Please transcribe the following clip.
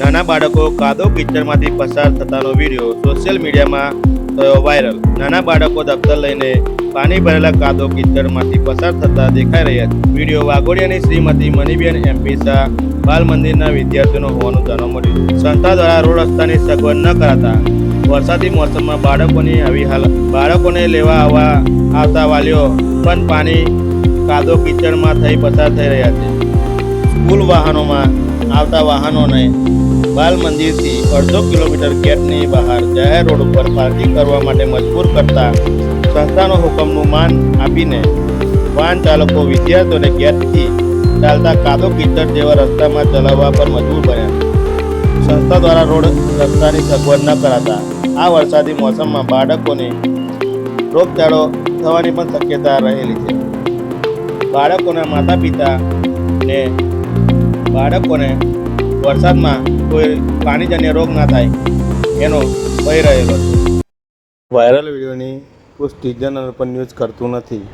નાના બાળકો કાદો કિચડમાંથી પસાર થતાનો વીડિયો સોશિયલ મીડિયામાં થયો વાયરલ. નાના બાળકો દફતર લઈને પાણી ભરેલા કાદો કિચડમાંથી પસાર થતા દેખાઈ રહ્યા છે. વીડિયો વાઘોડિયાની શ્રીમતી મનીબેન એમપી શાહ બાલ મંદિરના વિદ્યાર્થીઓનો હોવાનું જાણવા મળ્યું સંસ્થા દ્વારા રોડ રસ્તાની સગવડ ન કરાતા વરસાદી મોસમમાં બાળકોની આવી હાલત. બાળકોને લેવા આવવા આવતા વાલીઓ પણ પાણી કાદો કિચડમાં થઈ પસાર થઈ રહ્યા છે. સ્કૂલ વાહનોમાં આવતા વાહનોને બાલ મંદિરથી અડધો કિલોમીટર ગેટની બહાર જાહેર રોડ ઉપર પાર્કિંગ કરવા માટે મજબૂર કરતા સંસ્થાનો હુકમનું માન આપીને વાહન ચાલકો વિદ્યાર્થીઓને ગેટથી ચાલતા કાદો કીચડ જેવા રસ્તામાં ચલાવવા પર મજબૂર બન્યા. સંસ્થા દ્વારા રોડ રસ્તાની સગવડ ન કરાતા આ વરસાદી મોસમમાં બાળકોને રોગચાળો થવાની પણ શક્યતા રહેલી છે. બાળકોના માતા પિતાને બાળકોને વરસાદમાં કોઈ પાણીજન્ય રોગ ના થાય એનો ભય રહેલો છે. વાયરલ વિડીયોની પુષ્ટિ જનરલ પણ ન્યૂઝ કરતું નથી.